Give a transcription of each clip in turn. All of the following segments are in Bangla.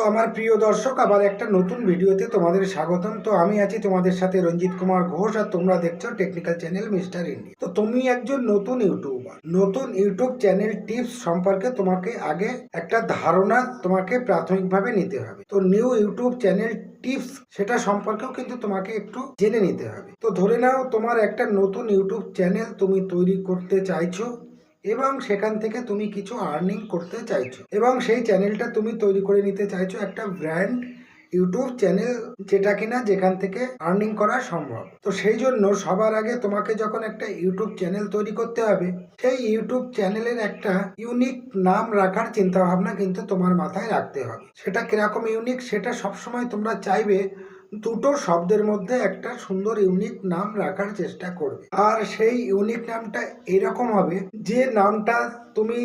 তো আমার প্রিয় দর্শক, আবার একটা নতুন ভিডিওতে তোমাদের স্বাগতম। তো আমি আছি তোমাদের সাথে রঞ্জিত কুমার ঘোষ, আর তোমরা দেখছ টেকনিক্যাল চ্যানেল মিস্টার ইন্ডিয়া তো তুমি একজন নতুন ইউটিউবার নতুন ইউটিউব চ্যানেল টিপস সম্পর্কে তোমাকে আগে একটা ধারণা তোমাকে প্রাথমিকভাবে নিতে হবে। তো নিউ ইউটিউব চ্যানেল টিপস সেটা সম্পর্কেও কিন্তু তোমাকে একটু জেনে নিতে হবে। তো ধরে নাও তোমার একটা নতুন ইউটিউব চ্যানেল তুমি তৈরি করতে চাইছো এবং সেখান থেকে তুমি কিছু আর্নিং করতে চাইছো। এবং সেই চ্যানেলটা তুমি তৈরি করে নিতে চাইছো একটা ব্র্যান্ড ইউটিউব চ্যানেল যেটা কিনা যেখান থেকে আর্নিং করা সম্ভব। তো সেই জন্য সবার আগে তোমাকে যখন একটা ইউটিউব চ্যানেল তৈরি করতে হবে, সেই ইউটিউব চ্যানেলের একটা ইউনিক নাম রাখার চিন্তা ভাবনা কিন্তু তোমার মাথায় রাখতে হবে। সেটা কীরকম ইউনিক সেটা সবসময় তোমরা চাইবে দুটো শব্দের মধ্যে একটা সুন্দর ইউনিক নাম রাখার চেষ্টা করবে। আর সেই ইউনিক নামটা এরকম হবে, যে নামটা তুমি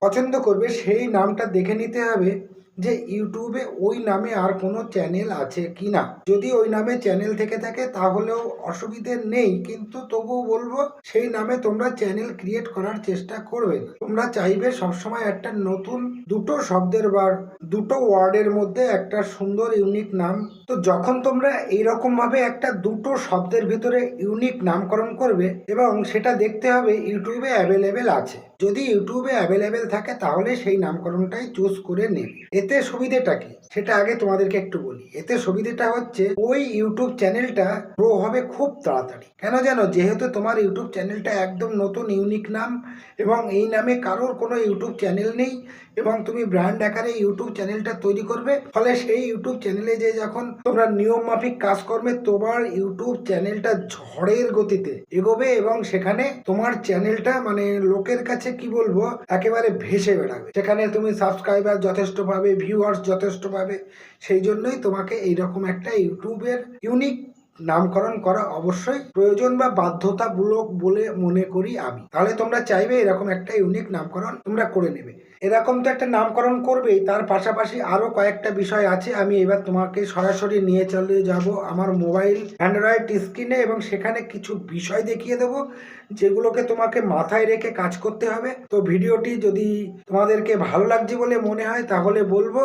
পছন্দ করবে, সেই নামটা দেখে নিতে হবে। যে ইউটিউবে ওই নামে আর কোনো চ্যানেল আছে কি না যদি ওই নামে চ্যানেল থেকে থাকে, তাহলেও অসুবিধে নেই, কিন্তু তবুও বলব, সেই নামে তোমরা চ্যানেল ক্রিয়েট করার চেষ্টা করবে তোমরা চাইবে সবসময় একটা নতুন দুটো শব্দের বা দুটো ওয়ার্ডের মধ্যে একটা সুন্দর ইউনিক নাম। তো যখন তোমরা এইরকম ভাবে একটা দুটো শব্দের ভিতরে ইউনিক নামকরণ করবে, এবং সেটা দেখতে হবে, ইউটিউবে অ্যাভেলেবেল আছে। যদি ইউটিউবে অ্যাভেলেবেল থাকে, তাহলে সেই নামকরণটাই চুজ করে নেবে। এতে সুবিধেটা কি? সেটা আগে তোমাদেরকে একটু বলি। এতে সুবিধেটা হচ্ছে, ওই ইউটিউব চ্যানেলটা গ্রো হবে খুব তাড়াতাড়ি। কেন যেন যেহেতু তোমার ইউটিউব চ্যানেলটা একদম নতুন ইউনিক নাম, এবং এই নামে কারোর কোনো ইউটিউব চ্যানেল নেই এবং তুমি ব্র্যান্ড আকারে ইউটিউব চ্যানেলটা তৈরি করবে। ফলে সেই ইউটিউব চ্যানেলে যে যখন তোমরা নিয়ম মাফিক কাজ করবে, তোমার ইউটিউব চ্যানেলটা ঝড়ের গতিতে এগোবে এবং সেখানে তোমার চ্যানেলটা মানে লোকের কাছে কি বলব, একেবারে ভেসে বেড়াবে। সেখানে তুমি সাবস্ক্রাইবার যথেষ্ট পাবে ভিউয়ার্স যথেষ্ট পাবে। সেই জন্যই তোমাকে এইরকম একটা ইউটিউবের ইউনিক নামকরণ করা অবশ্যই প্রয়োজন বা বাধ্যতামূলক বলে মনে করি আমি। তাহলে তোমরা চাইবে এরকম একটা ইউনিক নামকরণ তোমরা করে নেবে। এরকম তো একটা নামকরণ করবেই, তার পাশাপাশি আরও কয়েকটা বিষয় আছে, আমি এবার তোমাকে সরাসরি নিয়ে চলে যাব আমার মোবাইল, অ্যান্ড্রয়েড স্ক্রিনে এবং সেখানে কিছু বিষয় দেখিয়ে দেবো, যেগুলোকে তোমাকে মাথায় রেখে কাজ করতে হবে। তো ভিডিওটি যদি তোমাদেরকে ভালো লাগছে বলে মনে হয়, তাহলে বলব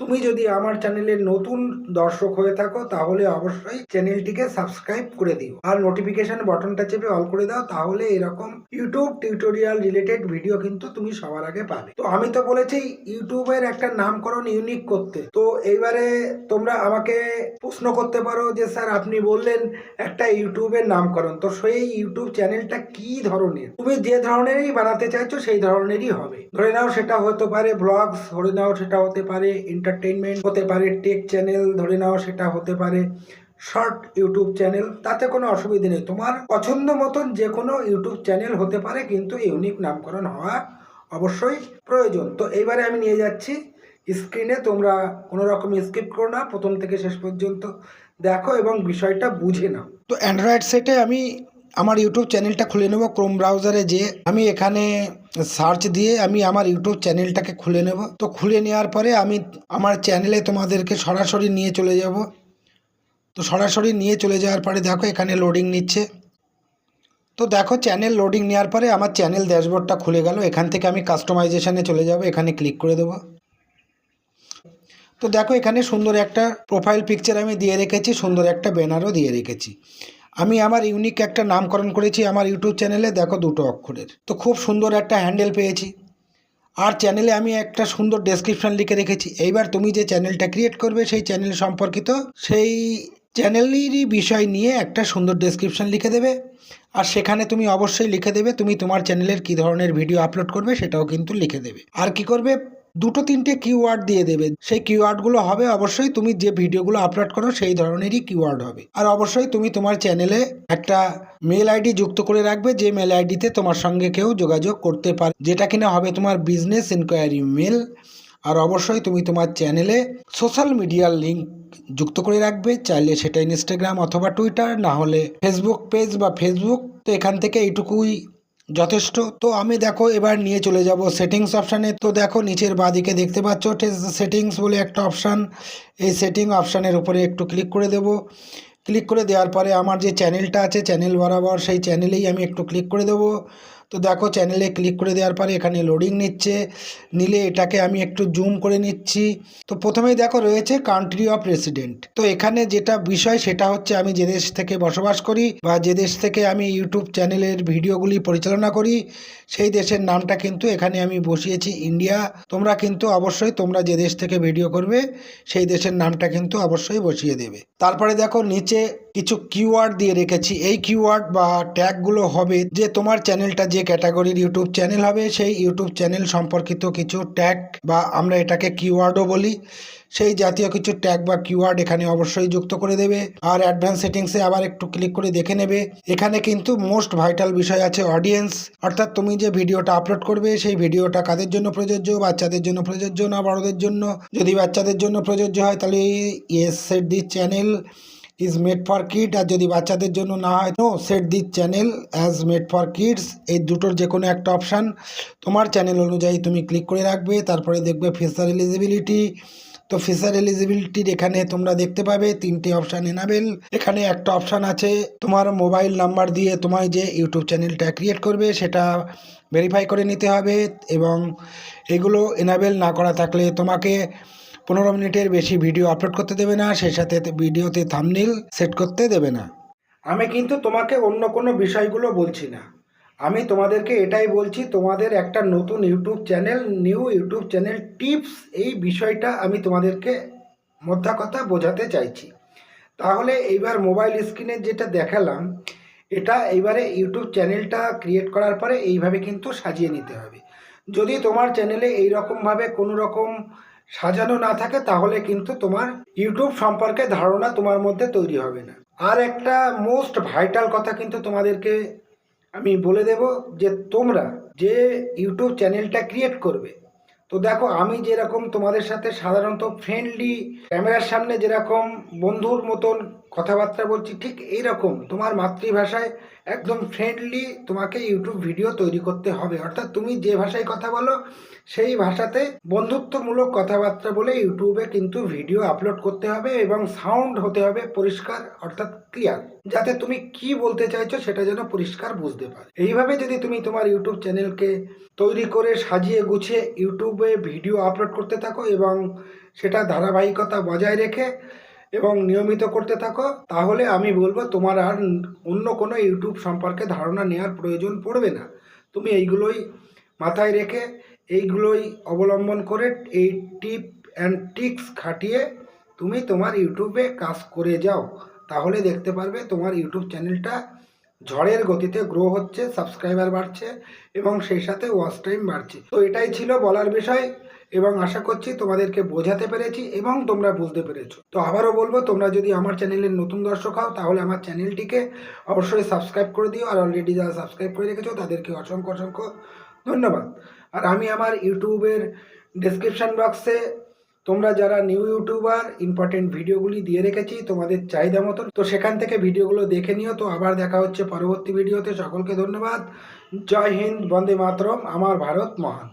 তুমি যদি আমার চ্যানেলের নতুন দর্শক হয়ে থাকো, তাহলে অবশ্যই চ্যানেলটিকে সাবস্ক্রাইব করে দিও। আর নোটিফিকেশন বাটনটা চেপে অল করে দাও, তাহলে এরকম ইউটিউব টিউটোরিয়াল রিলেটেড ভিডিও কিন্তু তুমি সবার আগে পাবে। তো আমি তো বলেছি ইউটিউবের একটা নামকরণ ইউনিক করতে। তো এইবারে তোমরা আমাকে প্রশ্ন করতে পারো যে, স্যার, আপনি বললেন একটা ইউটিউবের নামকরণ। তো সেই ইউটিউব চ্যানেলটা কি ধরনের? তুমি যে ধরনেরই বানাতে চাইছো, সেই ধরনেরই হবে। ধরে নাও সেটা হতে পারে ব্লগস ধরে নাও সেটা হতে পারে এন্টারটেনমেন্ট হতে পারে টেক চ্যানেল ধরে নাও, সেটা হতে পারে শর্ট ইউটিউব চ্যানেল তাতে কোনো অসুবিধা নেই। তোমার পছন্দ মতন যে কোনো ইউটিউব চ্যানেল হতে পারে, কিন্তু ইউনিক নামকরণ হওয়া অবশ্যই প্রয়োজন। তো এইবারে আমি নিয়ে যাচ্ছি স্ক্রিনে তোমরা কোনো রকম স্কিপ করো না, প্রথম থেকে শেষ পর্যন্ত দেখো এবং বিষয়টা বুঝে নাও। তো অ্যান্ড্রয়েড সেটে আমি আমার ইউটিউব চ্যানেলটা খুলে নেব ক্রোম ব্রাউজারে যে আমি এখানে সার্চ দিয়ে আমি আমার ইউটিউব চ্যানেলটাকে খুলে নেব। তো খুলে নেওয়ার পরে আমি আমার চ্যানেলে তোমাদেরকে সরাসরি নিয়ে চলে যাব। তো সরাসরি নিয়ে চলে যাওয়ার পরে দেখো এখানে লোডিং নিচ্ছে। তো দেখো চ্যানেল লোডিং নেওয়ার পরে আমার চ্যানেল ড্যাশবোর্ডটা খুলে গেল। এখান থেকে আমি কাস্টমাইজেশনে চলে যাব। এখানে ক্লিক করে দেবো। তো দেখো এখানে সুন্দর একটা প্রোফাইল পিকচার আমি দিয়ে রেখেছি, সুন্দর একটা ব্যানারও দিয়ে রেখেছি। আমি আমার ইউনিক একটা নামকরণ করেছি আমার ইউটিউব চ্যানেলে দেখো দুটো অক্ষরের। তো খুব সুন্দর একটা হ্যান্ডেল পেয়েছি। আর চ্যানেলে আমি একটা সুন্দর ডেসক্রিপশন লিখে রেখেছি। এইবার তুমি যে চ্যানেলটা ক্রিয়েট করবে, সেই চ্যানেল সম্পর্কিত সেই চ্যানেলেরই বিষয় নিয়ে একটা সুন্দর ডেসক্রিপশন লিখে দেবে। আর সেখানে তুমি অবশ্যই লিখে দেবে তুমি তোমার চ্যানেলের কী ধরনের ভিডিও আপলোড করবে, সেটাও কিন্তু লিখে দেবে। আর কি করবে? দুটো তিনটে কিওয়ার্ড দিয়ে দেবে। সেই কিওয়ার্ডগুলো হবে অবশ্যই তুমি যে ভিডিওগুলো আপলোড করো সেই ধরনেরই কিওয়ার্ড হবে। আর অবশ্যই তুমি তোমার চ্যানেলে একটা মেল আইডি যুক্ত করে রাখবে, যে মেল আইডিতে তোমার সঙ্গে কেউ যোগাযোগ করতে পারে, যেটা কিনা হবে তোমার বিজনেস ইনকোয়ারি মেল আর অবশ্যই তুমি তোমার চ্যানেলে সোশ্যাল মিডিয়ার লিঙ্ক যুক্ত করে রাখবে, চাইলে সেটা ইনস্টাগ্রাম অথবা টুইটার না হলে ফেসবুক পেজ বা ফেসবুক তো এখান থেকে এইটুকুই যথেষ্ট। তো আমি দেখো এবার নিয়ে চলে যাব সেটিংস অপশানে তো দেখো নিচের বাঁদিকে দেখতে পাচ্ছ সেটিংস বলে একটা অপশান এই সেটিং অপশানের উপরে একটু ক্লিক করে দেব। ক্লিক করে দেওয়ার পরে আমার যে চ্যানেলটা আছে চ্যানেল বরাবর সেই চ্যানেলেই আমি একটু ক্লিক করে দেবো। তো দেখো চ্যানেলে ক্লিক করে দেওয়ার পরে এখানে লোডিং নিচ্ছে। নিলে এটাকে আমি একটু জুম করে নিচ্ছি। তো প্রথমেই দেখো রয়েছে কান্ট্রি অফ রেসিডেন্ট তো এখানে যেটা বিষয় সেটা হচ্ছে আমি যে দেশ থেকে বসবাস করি বা যে দেশ থেকে আমি ইউটিউব চ্যানেলের ভিডিওগুলি পরিচালনা করি, সেই দেশের নামটা কিন্তু এখানে আমি বসিয়েছি ইন্ডিয়া তোমরা কিন্তু অবশ্যই তোমরা যে দেশ থেকে ভিডিও করবে, সেই দেশের নামটা কিন্তু অবশ্যই বসিয়ে দেবে। তারপরে দেখো নিচে কিছু কিওয়ার্ড দিয়ে রেখেছি। এই কিওয়ার্ড বা ট্যাগগুলো হবে যে তোমার চ্যানেলটা যে ক্যাটাগরির ইউটিউব চ্যানেল হবে, সেই ইউটিউব চ্যানেল সম্পর্কিত কিছু ট্যাগ বা আমরা এটাকে কিওয়ার্ডও বলি। সেই জাতীয় কিছু ট্যাগ বা কিওয়ার্ড এখানে অবশ্যই যুক্ত করে দেবে। আর অ্যাডভান্স সেটিংসে আবার একটু ক্লিক করে দেখে নেবে। এখানে কিন্তু মোস্ট ভাইটাল বিষয় আছে অডিয়েন্স অর্থাৎ তুমি যে ভিডিওটা আপলোড করবে, সেই ভিডিওটা কাদের জন্য প্রযোজ্য? বাচ্চাদের জন্য প্রযোজ্য না বড়দের জন্য? যদি বাচ্চাদের জন্য প্রযোজ্য হয়, তাহলে yes set the channel is made for kid আর যদি বাচ্চাদের জন্য না হয় no set the channel as made for kids এই দুটোর যে কোনো একটা অপশান তোমার চ্যানেল অনুযায়ী তুমি ক্লিক করে রাখবে, তারপরে দেখবে ফেসার এলিজিবিলিটি তো ফিচার এলিজিবিলিটির এখানে তোমরা দেখতে পাবে তিনটে অপশান এনাবেল এখানে একটা অপশান আছে, তোমার মোবাইল নাম্বার দিয়ে তোমার যে ইউটিউব চ্যানেলটা ক্রিয়েট করবে, সেটা ভেরিফাই করে নিতে হবে এবং এগুলো এনাবেল না করা থাকলে তোমাকে পনেরো মিনিটের বেশি ভিডিও আপলোড করতে দেবে না, সেই সাথে ভিডিওতে থামনিল সেট করতে দেবে না। আমি কিন্তু তোমাকে অন্য কোনো বিষয়গুলো বলছি না। আমি তোমাদেরকে এটাই বলছি, তোমাদের একটা নতুন YouTube channel new YouTube channel tips এই বিষয়টা আমি তোমাদেরকে মধ্যা কথা বোঝাতে চাইছি। তাহলে এইবার মোবাইল স্ক্রিনে যেটা দেখালাম, এটা এইবারে ইউটিউব চ্যানেলটা ক্রিয়েট করার পরে এইভাবে কিন্তু সাজিয়ে নিতে হবে। যদি তোমার চ্যানেলে এই রকমভাবে কোনো রকম সাজানো না থাকে, তাহলে কিন্তু তোমার ইউটিউব সম্পর্কে ধারণা তোমার মধ্যে তৈরি হবে না। আর একটা মোস্ট ভাইটাল কথা কিন্তু তোমাদেরকে আমি বলে দেব যে, তোমরা যে ইউটিউব চ্যানেলটা ক্রিয়েট করবে, তো দেখো আমি যেরকম তোমাদের সাথে সাধারণত ফ্রেন্ডলি ক্যামেরার সামনে যেরকম বন্ধুর মতন কথাবার্তা বলছি, ঠিক এইরকম। তোমার মাতৃভাষায় একদম ফ্রেন্ডলি তোমাকে ইউটিউব ভিডিও তৈরি করতে হবে। অর্থাৎ তুমি যে ভাষায় কথা বলো, সেই ভাষাতে বন্ধুত্বমূলক কথাবার্তা বলে ইউটিউবে কিন্তু ভিডিও আপলোড করতে হবে এবং সাউন্ড হতে হবে পরিষ্কার, অর্থাৎ ক্লিয়ার যাতে তুমি কি বলতে চাইছো সেটা যেন পরিষ্কার বুঝতে পারে। এইভাবে যদি তুমি তোমার ইউটিউব চ্যানেলকে তৈরি করে সাজিয়ে গুছিয়ে ইউটিউবে ভিডিও আপলোড করতে থাকো এবং সেটা ধারাবাহিকতা বজায় রেখে এবং নিয়মিত করতে থাকো, তাহলে আমি বলব তোমার আর অন্য কোনো ইউটিউব সম্পর্কে ধারণা নেওয়ার প্রয়োজন পড়বে না। তুমি এইগুলোই মাথায় রেখে এইগুলোই অবলম্বন করে এই টিপ অ্যান্ড ট্রিক্স খাটিয়ে তুমি তোমার ইউটিউবে কাজ করে যাও। তাহলে দেখতে পারবে তোমার ইউটিউব চ্যানেলটা ঝড়ের গতিতে গ্রো হচ্ছে সাবস্ক্রাইবার বাড়ছে এবং সেই সাথে ওয়াচ টাইম বাড়ছে। তো এটাই ছিল বলার বিষয় এবং আশা করছি তোমাদেরকে বোঝাতে পেরেছি এবং তোমরা বুঝতে পেরেছ। তো আবারও বলব, তোমরা যদি আমার চ্যানেলের নতুন দর্শক হও, তাহলে আমার চ্যানেলটিকে অবশ্যই সাবস্ক্রাইব করে দিও আর অলরেডি যারা সাবস্ক্রাইব করে রেখেছো, তাদেরকে অসংখ্য অসংখ্য ধন্যবাদ। আর আমি আমার ইউটিউবের ডেসক্রিপশন বক্সে তোমরা যারা নিউ ইউটিউবার ইম্পর্টেন্ট ভিডিওগুলি দিয়ে রেখেছি, তোমাদের চাহিদা মতন, তো সেখান থেকে ভিডিওগুলো দেখে নিও। তো আবার দেখা হচ্ছে পরবর্তী ভিডিওতে সকলকে ধন্যবাদ। জয় হিন্দ, বন্দে মাতরম। আমার ভারত মহান।